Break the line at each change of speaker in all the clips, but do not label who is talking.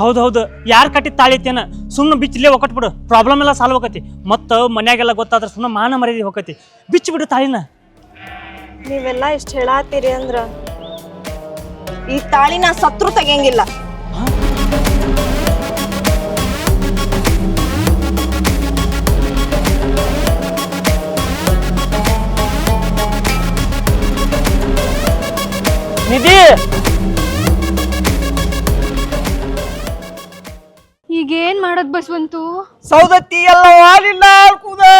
ಹೌದು ಹೌದು. ಯಾರು ಕಟ್ಟಿದ ತಾಳಿ ಐತೇನ ಸುಮ್ಮನೆ ಬಿಚ್ಚಿಲೇ ಬಿಡು. ಪ್ರಾಬ್ಲಮ್ ಎಲ್ಲ ಸಾಲ್ವ್ ಹೋಗತಿ. ಮತ್ತು ಮನ್ಯಾಗೆಲ್ಲ ಗೊತ್ತಾದ್ರೆ ಸುಮ್ಮನೆ ಮಾನ ಮರ್ಯಾದೆ ಹೋಗತಿ. ಬಿಚ್ಚು ಬಿಡು ತಾಳಿನ.
ನೀವೆಲ್ಲ ಇಷ್ಟ ಹೇಳಾತೀರಿ ಅಂದ್ರ ಈ ತಾಳಿನ ನಾ ಸತ್ರು ತೆಗಿಯಂಗಿಲ್ಲ.
ನಿಧಿ!
ಬಸ್ವಂತು?
ಸೌದತ್ತಿ ಎಲ್ಲ ವಾಲಿಲ್ಲ ಕುದೇ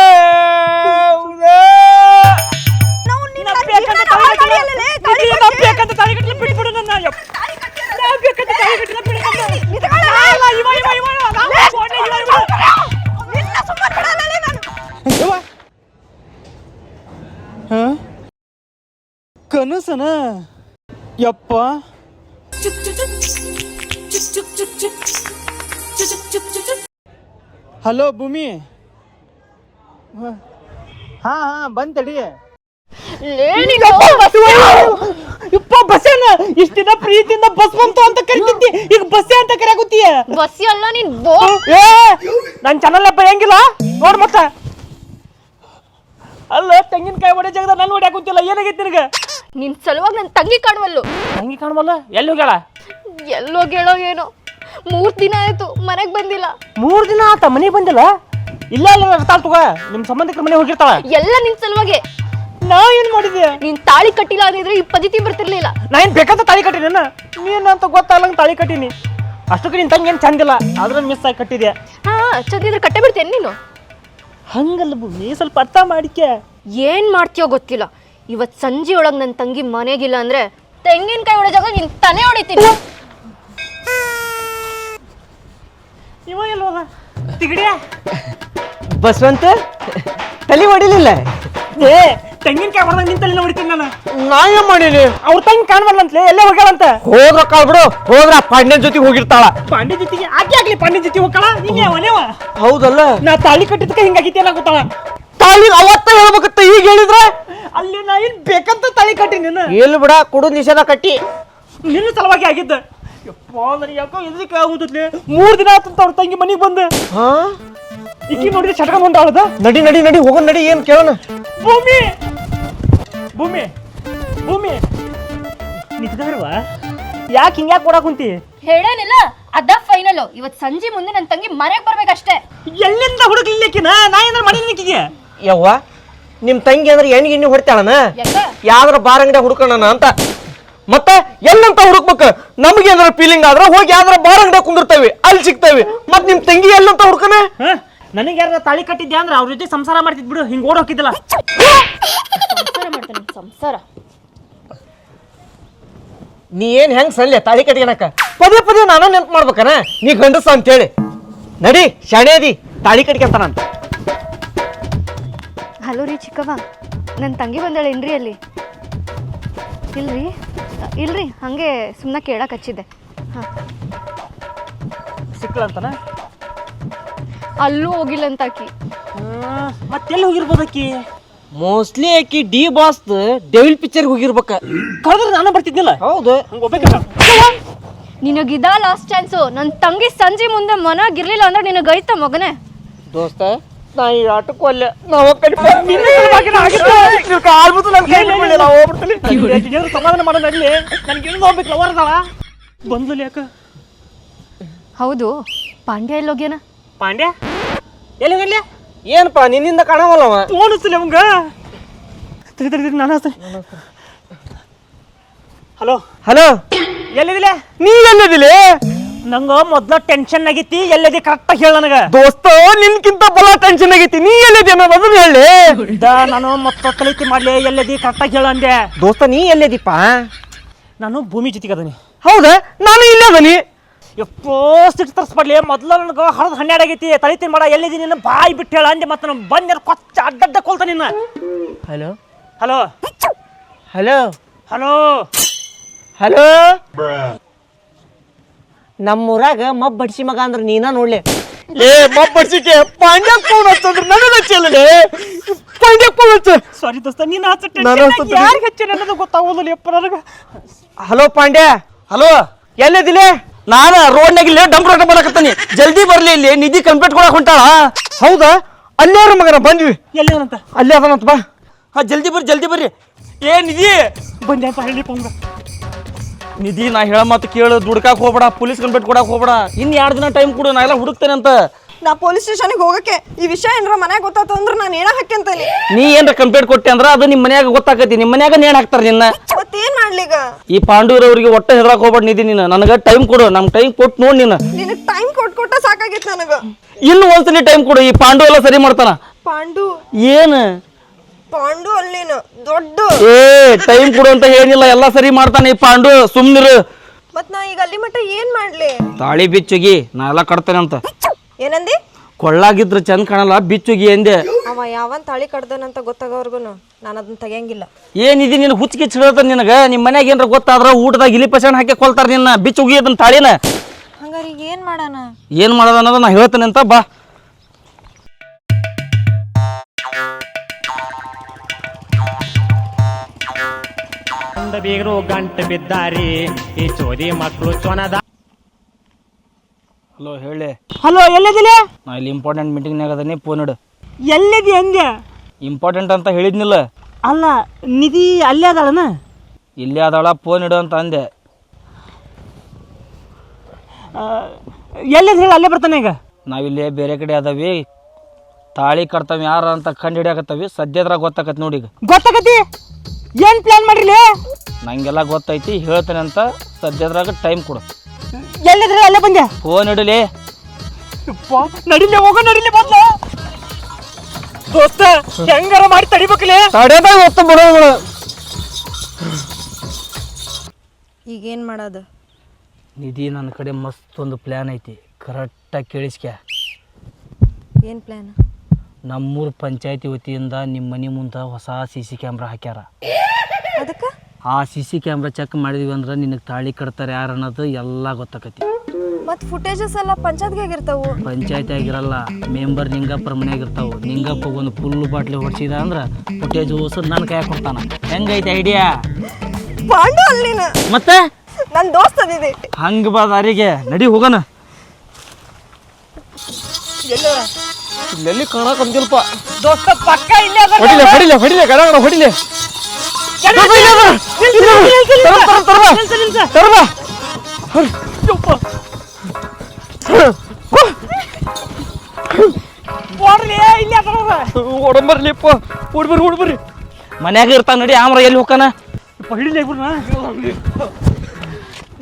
ಕನಸನ? ಯಪ್ಪ. ಹಲೋ ಭೂಮಿ. ಹಾ ಹಾ ಬಂತಡಿ ಇಪ್ಪ ಬಸ್ಸೇನ ಇಷ್ಟ ದಿನ ಪ್ರೀತಿಯಿಂದ ಬಸ್ ಬಂತು ಅಂತ ಕರಿತಿದ್ದಿ. ಈಗ ಬಸ್ಸೇ ಅಂತ ಕರೆಯಾಗುತ್ತೀಯ
ಬಸ್ ಅಲ್ಲ ನೀನ್ ಬೋ.
ಏ ನನ್ನ ಚಾನಲ್ ಬರೆಯಂಗಿಲ್ಲ ನೋಡ್ ಮತ್ತ. ಅಲ್ಲ ತೆಂಗಿನಕಾಯಿ ಒಡೆ ಜಾಗದ ನಾನು ಹೊಡ್ಯಾಕ ಕುಂತಿಲ್ಲ ಏನಾಗೈತಿ ನಿನಗೆ?
ನಿನ್ ಸಲುವಾಗಿ ನನ್ ತಂಗಿ ಕಾಣುವಲ್ಲು.
ತಂಗಿ ಕಾಣುವಲ್ಲ? ಎಲ್ಲಿ ಹೋಗ್ಯಾಳ?
ಎಲ್ಲೋಗ್ ಹೇಳೋ ಏನೋ. ಮೂರ್ ದಿನ ಆಯ್ತು ಮನೆಗ್ ಬಂದಿಲ್ಲ.
ಮೂರ್ ದಿನ ಆತ ಮನೆಗೆ ಬಂದಿಲ್ಲ? ಇಲ್ಲ ಇಲ್ಲ ಇರ್ತಾಳ ತಗೋ ನಿಮ್ ಸಂಬಂಧಿಕರ ಮನೆ ಹೋಗಿರ್ತಾಳ.
ಎಲ್ಲ ನಿನ್ ಸಲುವಾಗಿ.
ನಾ ಏನ್ ಮಾಡಿದೆ?
ನೀನ್ ತಾಳಿ ಕಟ್ಟಿಲ್ಲ ಅಂದಿದ್ರೆ ಈ ಪದ್ಧತಿ ಬರ್ತಿರ್ಲಿಲ್ಲ.
ನಾ ಏನ್ ಬೇಕಂತ ತಾಳಿ ಕಟ್ಟಿನ ನೀನ್ ಅಂತ ಗೊತ್ತಾಗಲಂಗ ತಾಳಿ ಕಟ್ಟಿನಿ. ಅಷ್ಟಕ್ಕೆ ನಿನ್ ತಂಗಿ ಏನ್ ಚಂದಿಲ್ಲ ಅದ್ರ ಮಿಸ್ ಆಗಿ ಕಟ್ಟಿದೆ.
ಹಾ ಚಂದಿದ್ರೆ ಕಟ್ಟೆ ಬಿಡ್ತೇನೆ ನೀನು?
ಹಂಗಲ್ಲ ಭೂಮಿ ಸ್ವಲ್ಪ ಅರ್ಥ ಮಾಡಿಕೆ.
ಏನ್ ಮಾಡ್ತೀಯೋ ಗೊತ್ತಿಲ್ಲ. ಇವತ್ ಸಂಜೆ ಒಳಗ್ ನನ್ ತಂಗಿ ಮನೆಗಿಲ್ಲ ಅಂದ್ರೆ ತೆಂಗಿನಕಾಯಿ ಹೊಡೆ ಜಾಗ ನಿನ್ ತನೆ ಹೊಡಿತೀನಿ.
ಇವ ಎಲ್ಲೋದ ತಿಗಡಿಯ?
ಬಸವಂತ ತಲೆ ಹೊಡಿಲಿಲ್ಲ.
ಏ ತೆಂಗಿನಕಾಯಿ ಹೊಡೆದಾಗ ನಿನ್ ತಲೆನ ಹೊಡಿತೀನಿ ನಾನು.
ನಾ ಏನ್ ಮಾಡೀನಿ?
ಅವ್ರ ತಂಗಿ ಅಂತಲೇ ಎಲ್ಲೇ ಹೋಗ್ಯಾಳಂತ?
ಹೋದ್ರ ಕಾಲ್ ಬಿಡು ಹೋದ್ರ ಪಾಂಡ್ಯನ್ ಜೊತೆ ಹೋಗಿರ್ತಾಳ.
ಪಾಂಡಿ ಜೊತೆಗೆ ಆಕೆ ಆಗ್ಲಿ ಪಾಂಡಿ ಜೊತೆ ಹೋಗ್ಕಳ ನೀನೇ ಅವನೇವ
ಹೌದಲ್ಲ.
ನಾ ತಾಳಿ ಕಟ್ಟಿದ್ಕ ಹಿಂಗಾಗಿತಿ ಏನ ಗೊತ್ತಾಳ
ತಾಳಿ ಅವತ್ತ ಹೇಳ್ಬೇಕತ್ತ ಈಗ ಹೇಳಿದ್ರ?
ಅಲ್ಲಿ ನಾ ಏನ್ ಬೇಕಂತ ತಾಳಿ ಕಟ್ಟಿ ನೀನು
ಎಲ್ಲಿ ಬಿಡ ಕುಡು ನಿಷೇಧ ಕಟ್ಟಿ.
ನಿನ್ನ ಸಲುವಾಗಿ ಆಗಿದ್ದ. ಯಪ್ಪ ನನಗೆ ಯಾಕೋ ಎದಕ್ಕೆ ಆಗುತ್ತಲೆ ಮೂರು ದಿನ ಆತಂತ ಅವ್ರ ತಂಗಿ ಮನೆಗೆ ಬಂದೆ.
ಹಾ?
ಇಕ್ಕಿ ನೋಡಿದ್ರೆ ಚಟಕ ಹೊಂಟಾಳದ
ನಡಿ ನಡಿ ನಡಿ ಹೋಗೋಣ ನಡಿ ಏನು ಕೇಳೋಣ?
ಭೂಮಿ! ಭೂಮಿ! ಭೂಮಿ! ನಿಂತಿದಾರವ ಯಾಕೆ ಹಿಂಗ್ಯಾಕೆ ಕೊಡಾಕ್ ಕುಂತಿ?
ಹೇಳೇನಿಲ್ಲ ಅದ ಫೈನಲ್ ಇವತ್ ಸಂಜೆ ಮುಂದೆ ನನ್ ತಂಗಿ ಮನೆಗ್ ಬರ್ಬೇಕಷ್ಟೇ.
ಎಲ್ಲಿಂದ ಹುಡುಕ್ಲಿಕ್ಕಿನ ನಾ ಏನಾರ ಮನೆ ನಿಕ್ಕಿಗೆ
ಯವ್ವ ನಿಮ್ ತಂಗಿ ಅಂದ್ರೆ ಎಣ್ಣೆ ಗಿಣ್ಣಿ ಹೊಡ್ತಾಳನ?
ಯಾಕ?
ಯಾವ್ದಾರ ಬಾರಂಗಡೆ ಹುಡ್ಕೋಣ ಅಂತ. ಮತ್ತೆ ಎಲ್ಲಂತ ಹುಡುಕ್ಬೇಕು? ನಮ್ಗೆ ಏನಾರ ಫೀಲಿಂಗ್ ಆದ್ರೆ ಹೋಗಿ ಯಾವ್ದಾರ ಬಾರ ಅಂಗಡಿ ಕುಂದಿರ್ತೇವೆ. ಅಲ್ಲಿ ಸಿಗ್ತೇವೆ. ಮತ್ ನಿಮ್ ತಂಗಿ ಎಲ್ಲಂತ ಹುಡುಕನೆ?
ನನಗೆ ಯಾರ ತಾಳಿ ಕಟ್ಟಿದ್ಯಾ ಅಂದ್ರೆ ಅವ್ರ ಜೊತೆ ಸಂಸಾರ ಮಾಡ್ತಿದ್ ಬಿಡು ಹಿಂಗ್ ಓಡ್ ಹೋಗಿದ್ದಿಲ್ಲ
ಸಂಸಾರ ಮಾಡ್ತಾನೆ ಸಂಸಾರ.
ನೀ ಏನ್ ಹೆಂಗ್ ಸಲ್ಲೆ ತಾಳಿ ಕಟ್ಕೊಳಕ ಪದೇ ಪದೇ ನಾನು ನೆನ್ಪು ಮಾಡ್ಬೇಕನ? ನೀ ಗಂಡಸ ಅಂತೇಳಿ. ನಡಿ ಶಾಣೆದಿ ತಾಳಿ ಕಟ್ಟಿಗೆ ಅಂತ.
ಹಲೋ ರೀ ಚಿಕ್ಕವ್ವ ನನ್ನ ತಂಗಿ ಬಂದಾಳೇನ್ರಿ ಅಲ್ಲಿ? ಇಲ್ರಿ? ಇಲ್ರಿ ಹಂಗೆ ಸುಮ್ಮನೆ ಕೇಳಕ್ಕೆ ಹಚ್ಚಿದ್ದೆ. ಹಾಂ.
ಸಿಕ್ಲಂತನ
ಅಲ್ಲೂ ಹೋಗಿಲ್ಲ ಅಂತ ಆಕಿ
ಮತ್ತೆಲ್ಲಿ ಹೋಗಿರ್ಬೋದು ಅಕ್ಕಿ?
ಮೋಸ್ಟ್ಲಿ ಆಕಿ ಡಿ ಬಾಸ್ ಡೆವಿಲ್ ಪಿಕ್ಚರ್ ಹೋಗಿರ್ಬೇಕ.
ಕಳೆದ್ರೆ ನಾನು ಬರ್ತಿದ್ನಿಲ್ಲ?
ಹೌದು.
ನಿನಗಿದ ಲಾಸ್ಟ್ ಚಾನ್ಸು ನನ್ನ ತಂಗಿ ಸಂಜೆ ಮುಂದೆ ಮನಾಗಿರ್ಲಿಲ್ಲ ಅಂದ್ರೆ ನಿನಗೈತ ಮಗನೇ?
ದೋಸ್ತ ನಾ ಈ ಆಟಕ್ಕೂ ಅಲ್ಲೇ ನಾವು ಕಡಿ ಆಲ್ಬಿಟ್ಟು ನನ್ನ ಕೈ ಬಿಡ್ಲಿಲ್ಲ ಹೋಗ್ಬಿಡ್ತೀನಿ
ಏನಾದ್ರು ಸಮಾಧಾನ ನನ್ಗೆ ಹೋಗ್ಬೇಕು ಬಂದ್ಲು ಯಾಕ
ಹೌದು. ಪಾಂಡ್ಯ ಎಲ್ಲೋಗ್ಯಾನ?
ಪಾಂಡ್ಯ? ಎಲ್ಲಿ ಹೋಗಲಿ
ಏನಪ್ಪ ನಿನ್ನಿಂದ ಕಾಣವಲ್ಲವ?
ತೋಣಿಸ್ಲಿ ಅವಂಗ ತಿರಿ ತಿರಿ ತಿರಿ ನಾನು ಹಲೋ?
ಹಲೋ?
ಎಲ್ಲಿದಿಲ್ಲ?
ನೀ ಎಲ್ಲಿದಿಲಿ
ನಂಗ ಮೊದ್ಲ ಟೆನ್ಷನ್ ಆಗೈತಿ ಎಲ್ಲದಿ ಕರೆಕ್ಟಾಗಿ ಹೇಳ ನನಗ.
ದೋಸ್ತ ನಿನ್ಕಿಂತ ಬಲ ಟೆನ್ಷನ್ ಆಗೈತಿ ನೀ ಎಲ್ಲದಿ ಅನ್ನೋದು ಅದನ್ನ ಹೇಳಿ.
ನಾನು ಮತ್ತ ತಲಿತಿ ಮಾಡ್ಲಿ ಎಲ್ಲದಿ ಕರೆಕ್ಟಾಗಿ ಹೇಳ ಅಂದೆ.
ದೋಸ್ತ ನೀ ಎಲ್ಲಿದಿಪ್ಪ?
ನಾನು ಭೂಮಿ ಜೊತೆಗೆ ಅದನಿ.
ಹೌದಾ? ನಾನು ಇಲ್ಲೇ ಅದನಿ.
ಎಪ್ಪೋ ಸಿಟ್ಟು ತರಿಸ್ಬಡ್ಲಿ ಮೊದ್ಲ ನನಗೆ ಹಳದ್ ಹನ್ನೆರಡು ಆಗೈತಿ. ತಲಿತಿ ಮಾಡ ಎಲ್ಲಿದಿ ನಿನ್ನ ಬಾಯಿ ಬಿಟ್ಟು ಹೇಳ ಅಂದೆ ಮತ್ತೆ ನಾನು ಬಂದ ಕೊಚ್ಚ ಅಡ್ಡಡ್ಡ ಕೊಲ್ತ ನಿನ್ನ.
Hello?
Hello?
Hello?
Hello?
Hello? ನಮ್ಮೂರಾಗ ಮಬ್ ಬಡ್ಸಿ ಮಗ ಅಂದ್ರ ನೀನ ನೋಡ್ಲಿ. ಏ ಮಬ್ ಬಡ್ಸಿಕೆ ಪಾಂಡ್ಯ ಫೋನ್ ಹಚ್ಚಂದ್ರ ನನಗೆ ಹಚ್ಚಲ್ಲೇ ಪಾಂಡ್ಯ ಫೋನ್ ಹಚ್ಚ.
ಸಾರಿ ದೋಸ್ತ ನೀನು
ನಾನು ಹಚ್ಚುತ್ತೀನಿ.
ಯಾರಿಗೆ ಹಚ್ಚಿ ಅನ್ನೋದು ಗೊತ್ತಾಗೋದಿಲ್ಲ ಯಪ್ಪ ನನಗೆ.
ಹಲೋ ಪಾಂಡ್ಯ. ಹಲೋ. ಎಲ್ಲಿದಿಲೆ?
ನಾನು ರೋಡ್ನಾಗ ಇಲ್ಲಿ ಡಂಪ್ ರೋಡ್ ಬರಕತ್ತಾನಿ ಜಲ್ದಿ ಬರ್ಲಿ ಇಲ್ಲಿ ನಿಧಿ ಕಂಪ್ಲೀಟ್ ಕೊಡಕ್ ಹೊಂಟಾಳ. ಹೌದಾ? ಅಲ್ಲಾರ ಮಗನ? ಬಂದ್ವಿ.
ಎಲ್ಲಿ ಅಂತ
ಅಲ್ಲೇ ಅದನಂತ ಬಾ. ಹಾ ಜಲ್ದಿ ಬರ್ರಿ ಜಲ್ದಿ ಬರ್ರಿ. ಏ ನಿಧಿ.
ಬಂದೆ ಅಂತ ಹೇಳಿ ಪಂಗ.
ನಿಧಿ ನಾ ಹೇಳ ಮಾತು ಕೇಳು ದುಡ್ಕಾಕ್ ಹೋಗ್ಬೇಡ ಪೊಲೀಸ್ ಕಂಪ್ಲೇಂಟ್ ಕೊಡಕ್ ಹೋಗ್ಬೇಡ. ಇನ್ ಎರಡು ದಿನ ಟೈಮ್ ಕೊಡು ನಾ ಎಲ್ಲ ಹುಡುಕ್ತೇನೆ ಅಂತ
ನಾ ಪೊಲೀಸ್ ಸ್ಟೇಷನ್ಗೆ ಹೋಗಕ್ಕೆ ಈ ವಿಷಯ ಏನ್ರ ಮನ್ಯಾಗ ಗೊತ್ತಾತು ಅಂದ್ರೆ ನಾನು ಏನ ಹಾಕ್ಯಂತಾನೆ
ನೀ ಏನ್ರ ಕಂಪ್ಲೇಂಟ್ ಕೊಟ್ಟೆ ಅಂದ್ರ ಅದು ನಿಮ್ ಮನ್ಯಾಗ ಗೊತ್ತಾಕತಿ ನಿಮ್ ಮನ್ಯಾಗ ನೇಣ್ ಹಾಕ್ತಾರ ನಿನ್ನ?
ಮತ್ತೇನ್ ಪಾಂಡೂರ್
ಈ ಪಾಂಡೂರವ್ರಿಗೆ ಒಟ್ಟ ಹೆದರಾಕ್ ಹೋಗ್ಬೇಡ ನಿಧಿ ನೀನು. ನನಗೆ ಟೈಮ್ ಕೊಡು ನಮ್ ಟೈಮ್ ಕೊಟ್ಟು ನೋಡಿ ನೀನು.
ನಿನಗ್ ಟೈಮ್ ಕೊಟ್ ಕೊಟ್ಟ ಸಾಕಾಗಿತ್ತು ನನಗ.
ಇನ್ನು ಒಂದ್ಸಲಿ ಟೈಮ್ ಕೊಡು ಈ ಪಾಂಡು ಎಲ್ಲ ಸರಿ ಮಾಡ್ತಾನ.
ಪಾಂಡು.
ಏನು?
ಪಾಂಡು ಅಲ್ಲಿನು ದೊಡ್ಡ.
ಏ ಟೈಮ್ ಕೊಡು ಅಂತ ಏನಿಲ್ಲ ಎಲ್ಲ ಸರಿ ಮಾಡ್ತಾನೆ ಈ ಪಾಂಡು. ಸುಮ್ನಿರು
ಮತ್ ನಾ ಈಗ ಅಲ್ಲಿ ಮಟ್ಟ ಏನ್ ಮಾಡ್ಲಿ?
ತಾಳಿ ಬಿಚ್ಚುಗಿ ನಾ ಎಲ್ಲ ಕಟ್ತೇನೆ ಅಂತ.
ಏನಂದಿ?
ಕೊಳ್ಳಾಗಿದ್ರ ಚಂದ ಕಾಣಲ್ಲ ಬಿಚ್ಚುಗಿ ಎಂದೆ
ಅವ ಯಾವನ್ ತಾಳಿ ಕಡ್ದನಂತ ಗೊತ್ತಾಗವರ್ಗು ನಾನು ಅದನ್ನ ತೆಗಿಯಂಗಿಲ್ಲ.
ಏನಿದೆ ನಿನ್ನ ಹುಚ್ಚಿಗೆ ಚಿಡತ ನಿನಗ? ನಿಮ್ಮ ಮನ್ಯಾಗ ಏನ್ರ ಗೊತ್ತಾದ್ರ ಊಟದಾಗ ಇಲಿ ಪಸಣ ಹಾಕಿ ಕೊಲ್ತಾರ ನಿನ್ನ ಬಿಚ್ಚುಗಿ ಅದನ್ನ ತಾಳಿನ.
ಹಂಗಾರೆ ಈಗ ಏನ್ ಮಾಡೋಣ?
ಏನ್ ಮಾಡೋದ ಅನ್ನೋದು ನಾ ಹೇಳ್ತೇನೆ ಅಂತ ಬಾ.
ಗಂಡ ಬೀಗರು ಗಂಟು ಬಿದ್ದಾರಿ. ಈ ಚೋದಿ ಮಕ್ಕಳು ಚೊನದ
ಹಲೋ ಹೇಳಿ.
ಹಲೋ ಎಲ್ಲಿದ್ದೀನಿ?
ನಾ ಇಲ್ಲಿ ಇಂಪಾರ್ಟೆಂಟ್ ಮೀಟಿಂಗ್ನಾಗ ಅದನ್ನೇ ಫೋನ್ ಇಡು.
ಎಲ್ಲಿದಿ ಹೆಂಗೆ?
ಇಂಪಾರ್ಟೆಂಟ್ ಅಂತ ಹೇಳಿದ್ನಿಲ್ಲ.
ಅಲ್ಲ ನಿಧಿ ಅಲ್ಲೇ ಅದಾಳನ?
ಇಲ್ಲೇ ಅದಾಳ ಫೋನ್ ಇಡು ಅಂತ ಅಂದೆ.
ಎಲ್ಲಿದ್ ಹೇಳಿ ಅಲ್ಲೇ ಬರ್ತಾನೆ ಈಗ.
ನಾವಿಲ್ಲೇ ಬೇರೆ ಕಡೆ ಅದಾವಿ. ತಾಳಿ ಕಟ್ತಾವ ಯಾರ ಅಂತ ಕಂಡು ಹಿಡಿಯಾಕತ್ತವಿ. ಸದ್ಯದ್ರಾಗ ಗೊತ್ತಾಕತ್ ನೋಡಿ ಈಗ.
ಗೊತ್ತಾಗತಿ ಏನ್ ಪ್ಲಾನ್ ಮಾಡಿರ್ಲಿ?
ನಂಗೆಲ್ಲ ಗೊತ್ತೈತಿ ಹೇಳ್ತೇನೆ ಅಂತ ಸದ್ಯದ್ರಾಗ ಟೈಮ್ ಕೊಡು.
ಎಲ್ಲಿದ್ರೆ? ಅಲ್ಲೇ ಬಂದೆ.
ಫೋನ್ ಇಡಲಿ
ನಡಿಲೆ ಹೋಗೋ ನಡಿಲೆ ಬಂದ ದೋಸ್ತ ಹೆಂಗಾರ ಮಾಡಿ ತಡಿಬೇಕಲೇ
ತಡೆದಾಗ ಗೊತ್ತ ಬಿಡೋದು
ಈಗ ಏನ್ ಮಾಡೋದು?
ನಿಧಿ ನನ್ನ ಕಡೆ ಮಸ್ತ್ ಒಂದು ಪ್ಲ್ಯಾನ್ ಐತಿ. ಕರೆಕ್ಟಾಗಿ ಕೇಳಿಸ್ಕ್ಯ?
ಏನ್ ಪ್ಲಾನ್
ನಮ್ಮೂರು ಪಂಚಾಯತಿ ವತಿಯಿಂದ ನಿಮ್ಮ ಮನೆ ಮುಂದೆ ಹೊಸ ಸಿ ಸಿ ಕ್ಯಾಮ್ರಾ ಹಾಕ್ಯಾರ.
ಅದಕ್ಕ?
ಆ ಸಿ ಸಿ ಕ್ಯಾಮ್ರಾ ಚೆಕ್ ಮಾಡಿದ್ವಿ ಅಂದ್ರೆ ನಿನಗೆ ತಾಳಿ ಕಟ್ತಾರೆ ಯಾರು ಅನ್ನೋದು ಎಲ್ಲ ಗೊತ್ತಾಕತಿ.
ಮತ್ ಫುಟೇಜಸ್ ಎಲ್ಲ ಪಂಚಾಯತ್ಗೆ ಆಗಿರ್ತಾವು
ಪಂಚಾಯತ್ ಆಗಿರಲ್ಲ ಮೆಂಬರ್ ನಿಂಗಪ್ಪರ ಮನ್ಯಾಗ ಇರ್ತಾವ. ನಿಂಗಪ್ಪ ಒಂದು ಫುಲ್ ಬಾಟ್ಲಿ ಹೊಡ್ಸಿದ ಅಂದ್ರೆ ಫುಟೇಜ್ ಓಸು ನನ್ನ ಕೈ ಕೊಡ್ತಾನ. ಹೆಂಗೈತೆ ಐಡಿಯಾ
ಪಾಂಡು ಅಲ್ಲಿನ
ಮತ್ತೆ?
ನನ್ನ ದೋಸ್ತ ಅದಿದೆ
ಹಂಗ ಬಾ ದಾರಿಗೆ ನಡಿ ಹೋಗೋಣ. ಇಲ್ಲೆಲ್ಲಿ ಕಾಣಕಂತಿಲ್ಪ
ದೋಸ್ತ ಪಕ್ಕ ಇಲ್ಲೇ
ಹೊಡಿಲೆ ಹೊಡಿಲೆ ಹೊಡಿಲೆ ಗಡ ಹೊಡಿಲೆ. ಓಡಂಬರ್ಲಿಪ್ಪ ಓಡ್ಬರ್ರಿ ಓಡ್ಬರ್ರಿ. ಮನ್ಯಾಗ ಇರ್ತಾನ ನಡಿ ಆಮ್ರ ಎಲ್ಲಿ ಹೋಗ್ತಾನ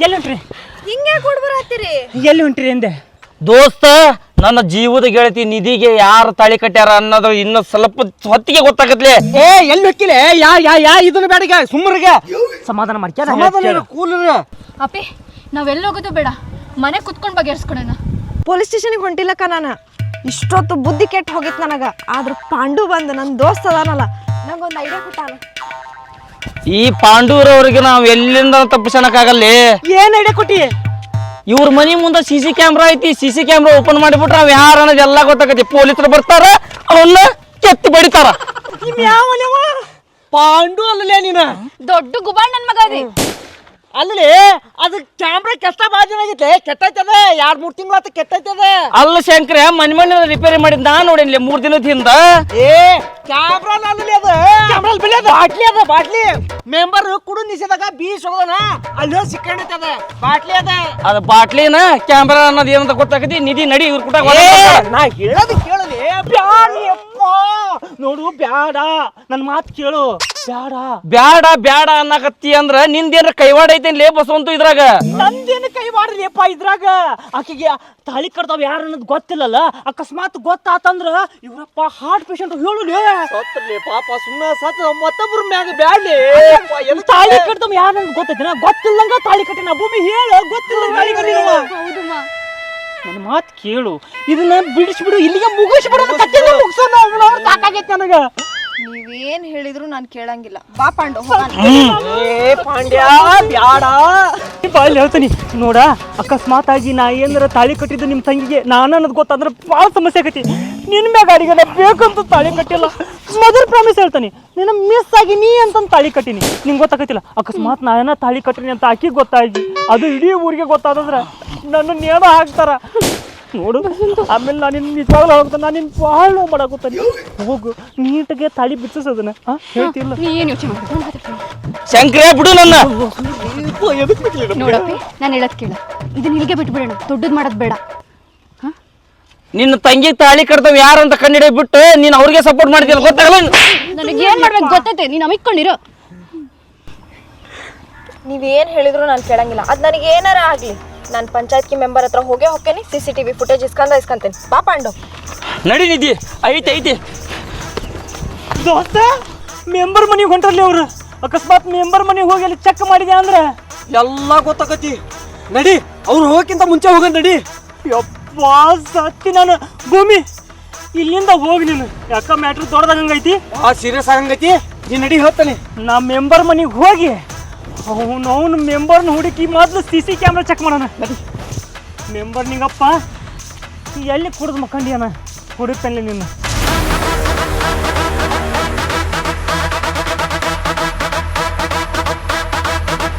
ಎಲ್ಲಿ ಹೊಂಟ್ರಿ?
ಹಿಂಗೆ ಕೊಡ್ಬರ
ಎಲ್ಲಿ ಹೊಂಟ್ರಿ ಎಂದೆ
ದೋಸ್ತ ನನ್ನ ಜೀವದ ಗೆಳತಿ ನಿಧಿಗೆ ಯಾರು ತಾಳಿ ಕಟ್ಟ್ಯಾರ ಅನ್ನೋದು ಇನ್ನು ಸ್ವಲ್ಪ ಹೊತ್ತಿಗೆ ಗೊತ್ತಾಗತ್ಲೆ.
ಏ ಎಲ್ಲಿ ಹೊಕ್ಕಿಲೆ? ಯಾ ಯಾ ಯಾ ಇದನ್ನ ಬೇಡ ಸುಮ್ಮರಿಗೆ ಸಮಾಧಾನ ಮಾಡ್ಕ್ಯಾರ
ಸಮಾಧಾನ ಕೂಲ್ರ
ಅಪ್ಪಿ ನಾವೆಲ್ಲ ಹೋಗೋದು ಬೇಡ. ಮನೆ ಕುತ್ಕೊಂಡು ಬಗೆಹರಿಸ್ಕೊಡೋಣ
ಪೊಲೀಸ್ ಸ್ಟೇಷನ್ಗೆ ಹೊಂಟಿಲ್ಲಕ್ಕ ನಾನು. ಇಷ್ಟೊತ್ತು ಬುದ್ಧಿ ಕೆಟ್ಟ ಹೋಗಿತ್ತು ನನಗೆ. ಆದ್ರೆ ಪಾಂಡು ಬಂದು ನನ್ನ ದೋಸ್ತ ಅದಾನಲ್ಲ ನಂಗೊಂದು ಐಡಿಯಾ ಕೊಟ್ಟಾನ.
ಈ ಪಾಂಡೂರವ್ರಿಗೆ ನಾವು ಎಲ್ಲಿಂದ ತಪ್ಪಿಸಣಕ್ಕಾಗಲ್ಲ?
ಏನ್ ಐಡಿಯಾ ಕೊಟ್ಟಿ?
ಇವ್ರ ಮನಿ ಮುಂದೆ ಸಿ ಸಿ ಕ್ಯಾಮ್ರಾ ಐತಿ ಸಿ ಸಿ ಕ್ಯಾಮ್ರಾ ಓಪನ್ ಮಾಡಿಬಿಟ್ರೆ ಅವ್ ಯಾರ ಅನ್ನೋದು ಎಲ್ಲ ಗೊತ್ತಾಗತ್ತೆ. ಪೊಲೀಸರು ಬರ್ತಾರ ಅವನ್ನ ಕೆತ್ತಿ ಬಡಿತಾರ.
ಪಾಂಡು ಅಲ್ಲಲೇ ನೀನ.
ದೊಡ್ಡ ಗುಬಾಳ್ ನನ್ ಮಗ ಅದಿ
ಅಲ್ಲಿ ಅದು ಕ್ಯಾಮ್ರಾ ಕೆಟ್ಟ ಬಾಜಿನಾಗಿತ್ತೆ ಕೆಟ್ಟೈತದ ಎರಡ್ ಮೂರ್ ತಿಂಗಳ ಕೆಟ್ಟೈತದ
ಅಲ್ಲ ಶಂಕರ ಮನೆ ಮನೆ ರಿಪೇರಿ ಮಾಡಿದ್ ನಾ ನೋಡಿನ್ಲಿ ಮೂರ್ ದಿನದ ಹಿಂದ.
ಏ ಕ್ಯಾಮ್ರಾ ಅಲ್ಲಿ ಅದ. ಕ್ಯಾಮ್ರಾ ಬಿಳಿ ಅದ. ಬಾಟ್ಲಿ ಅದ ಬಾಟ್ಲಿ. ಮೆಂಬರ್ ಕುಡು ನಿಸಿದಾಗ ಬೀಸ್ ಹೋಗೋಣ ಅಲ್ಲಿ ಹೋಗಿ ಸಿಕ್ಕಂಡೈತದ ಬಾಟ್ಲಿ ಅದ.
ಅದ ಬಾಟ್ಲಿನ ಕ್ಯಾಮ್ರಾ ಅನ್ನೋದು ಏನಂತ ಗೊತ್ತಾಗತಿ? ನಿಧಿ ನಡಿ ಇವ್ರ ಕುಟ
ನಾ ಹೇಳೋದು ಕೇಳಲಿ. ಬ್ಯಾಡಿ ಅಮ್ಮ ನೋಡು ಬ್ಯಾಡ. ನನ್ ಮಾತು ಕೇಳು. ಬ್ಯಾಡ.
ಬ್ಯಾಡ ಬ್ಯಾಡ ಅನ್ನಕತ್ತಿ ಅಂದ್ರ ನಿಂದೇನ ಕೈವಾಡ ಐತೇನ್ಲೇ ಬಸವಂತು ಇದ್ರಾಗ?
ನಂದೇನು ಕೈವಾಡ ಮಾಡ್ರಿಯಪ್ಪ ಇದ್ರಾಗ? ಆಕೆಗೆ ತಾಳಿ ಕಟ್ತಾವ ಯಾರು ಅನ್ನೋದು ಗೊತ್ತಿಲ್ಲಲ್ಲ. ಅಕಸ್ಮಾತ್ ಗೊತ್ತಾತಂದ್ರ ಇವ್ರಪ್ಪ ಹಾರ್ಟ್ ಪೇಷಂಟ್ ಹೇಳುಲಿ
ಸತ್ತಲ್ಲಿ ಪಾಪ ಸುಮ್ಮನೆ ಸತ್ತ ಮತ್ತೊಬ್ರ ಮ್ಯಾಗ ಬ್ಯಾಡ್ಲಿ
ತಾಳಿ ಕಟ್ತಾವ ಯಾರು ಅನ್ನೋದು ಗೊತ್ತೈತಿನ? ಗೊತ್ತಿಲ್ಲಂಗ ತಾಳಿ ಕಟ್ಟಿನ ಭೂಮಿ ಹೇಳು ಗೊತ್ತಿಲ್ಲ
ಹೌದಮ್ಮ
ನನ್ನ ಮಾತು ಕೇಳು. ಇದನ್ನ ಬಿಡಿಸ್ಬಿಡು ಇಲ್ಲಿಗೆ ಮುಗಿಸ್ಬಿಡು ಮುಗಿಸೋಣ ಸಾಕಾಗೈತೆ ನನಗ.
ನೀವೇನ್ ಹೇಳಿದ್ರು ನಾನು ಕೇಳಂಗಿಲ್ಲ. ಬಾ ಪಾಂಡು
ಏ ಪಾಂಡ್ಯ ಬ್ಯಾಡ.
ಬಾಯಲ್ಲಿ ಹೇಳ್ತೀನಿ. ನೋಡ ಅಕಸ್ಮಾತ್ ಆಗಿ ನಾ ಏನಾರ ತಾಳಿ ಕಟ್ಟಿದ್ದು ನಿಮ್ಮ ತಂಗಿಗೆ ನಾನು ಅನ್ನೋದು ಗೊತ್ತಂದ್ರೆ ಭಾಳ ಸಮಸ್ಯೆ ಆಗೈತಿ ನಿನ್ ಮ್ಯಾಗ ಅಡಿಗೆ ನಾ ಬೇಕಂತ ತಾಳಿ ಕಟ್ಟಿಲ್ಲ. ಮೊದಲು ಪ್ರಾಮಿಸ್ ಹೇಳ್ತಾನೆ ನಿನ್ನ ಮಿಸ್ ಆಗಿ ನೀ ಅಂತಂದು ತಾಳಿ ಕಟ್ಟಿನಿ. ನಿಂಗೆ ಗೊತ್ತಾಗತ್ತಿಲ್ಲ ಅಕಸ್ಮಾತ್ ನಾ ಏನೋ ತಾಳಿ ಕಟ್ಟಿನಿ ಅಂತ ಆಕಿಗೆ ಗೊತ್ತಾಗಿ ಅದು ಇಡೀ ಊರಿಗೆ ಗೊತ್ತಾದ್ರೆ ನನ್ನ ನೇಮ ಹಾಕ್ತಾರ. ನೋಡು ಆಮೇಲೆ ನಾನು ನಿನ್ನ ನಿಜವಾಗ್ಲೂ ಹೋಗ್ತಾನೆ ನಾನು ನಿನ್ನ ಭಾಳ ನೋವು ಮಾಡಾಕತ್ತಾನೆ ಹೋಗು ನೀಟಾಗೆ ತಾಳಿ ಬಿಚ್ಚಿಸೋದನ್ನ. ಅದನ್ನ ಹೇಳ್ತಿಲ್ಲ.
ನೀ ಏನು ಯೋಚನೆ
ಶಂಕರೇ ಬಿಡು ನನ್ನ.
ನೋಡಪ್ಪಿ ನಾನು ಹೇಳೋದು ಕೇಳ. ಇದನ್ನ ಇಲ್ಲಿಗೆ ಬಿಟ್ಬಿಡೋಣ. ದೊಡ್ಡದು ಮಾಡೋದು ಬೇಡ.
ನಿನ್ನ ತಂಗಿ ತಾಳಿ ಕಟ್ದವ್ ಯಾರು ಅಂತ ಕಂಡಿಡಿ ಬಿಟ್ಟು ನೀನು ಅವ್ರಿಗೆ ಸಪೋರ್ಟ್ ಮಾಡ್ತೀಯ ಗೊತ್ತಾಗಲ್ಲ
ನನಗೆ ಏನು ಮಾಡ್ಬೇಕು ಗೊತ್ತೈತೆ ನೀನು ಅಮಿಕ್ಕೊಂಡಿರೋ
ನೀವೇನ್ ಹೇಳಿದ್ರು ನಾನು ಕೇಳಂಗಿಲ್ಲ. ಅದ್ ನನಗೆ ಏನಾರ ಆಗ್ಲಿ. ನಾನು ಪಂಚಾಯತ್ಗೆ ಮೆಂಬರ್ ಹತ್ರ ಹೋಗೇ ಹೋಗ್ತೇನೆ C C T V footage ಇಸ್ಕೊಂಡ ಇಸ್ಕೊಂತೇನೆ. ಪಾಪ ಪಾಂಡು.
ನಡಿ ನಿಧಿ, ಐತಿ ಐತಿ.
ದೋಸ್ತ ಮೆಂಬರ್ ಮನೆಗೆ ಹೊಂಟ್ರಲ್ಲಿ ಅವರು. ಅಕಸ್ಮಾತ್ ಮೆಂಬರ್ ಮನೆಗೆ ಹೋಗಿ ಅಲ್ಲಿ ಚೆಕ್ ಮಾಡಿದೆ ಅಂದ್ರೆ
ಎಲ್ಲ ಗೊತ್ತಾಗತಿ ನಡಿ, ಅವ್ರು ಹೋಗಕ್ಕಿಂತ ಮುಂಚೆ ಹೋಗ ನಡಿ.
ಯಪ್ಪ, ಸತ್ತಿ ನಾನು. ಭೂಮಿ, ಇಲ್ಲಿಂದ ಹೋಗಿ ನೀನು. ಯಾಕ ಮ್ಯಾಟ್ರ್ ದೊಡ್ಡದಂಗೈತಿ
ಆ ಸೀರಿಯಸ್ ಆಗಂಗೈತಿ ನೀ ನಡಿ ಹೇಳ್ತಾನೆ
ನಾ ಮೆಂಬರ್ ಮನೆಗೆ ಹೋಗಿ ಅವನು ಅವನು ಮೆಂಬರ್ನ ಹುಡುಕಿ ಮೊದಲು ಸಿ ಸಿ ಕ್ಯಾಮ್ರಾ ಚೆಕ್ ಮಾಡೋಣ. ಮೆಂಬರ್ ನಿಂಗಪ್ಪ ಎಲ್ಲಿ ಕುಡ್ದು ಮಕ್ಕಂಡಿಯನ ಕುಡಿತಲ್ಲಿ ನೀನು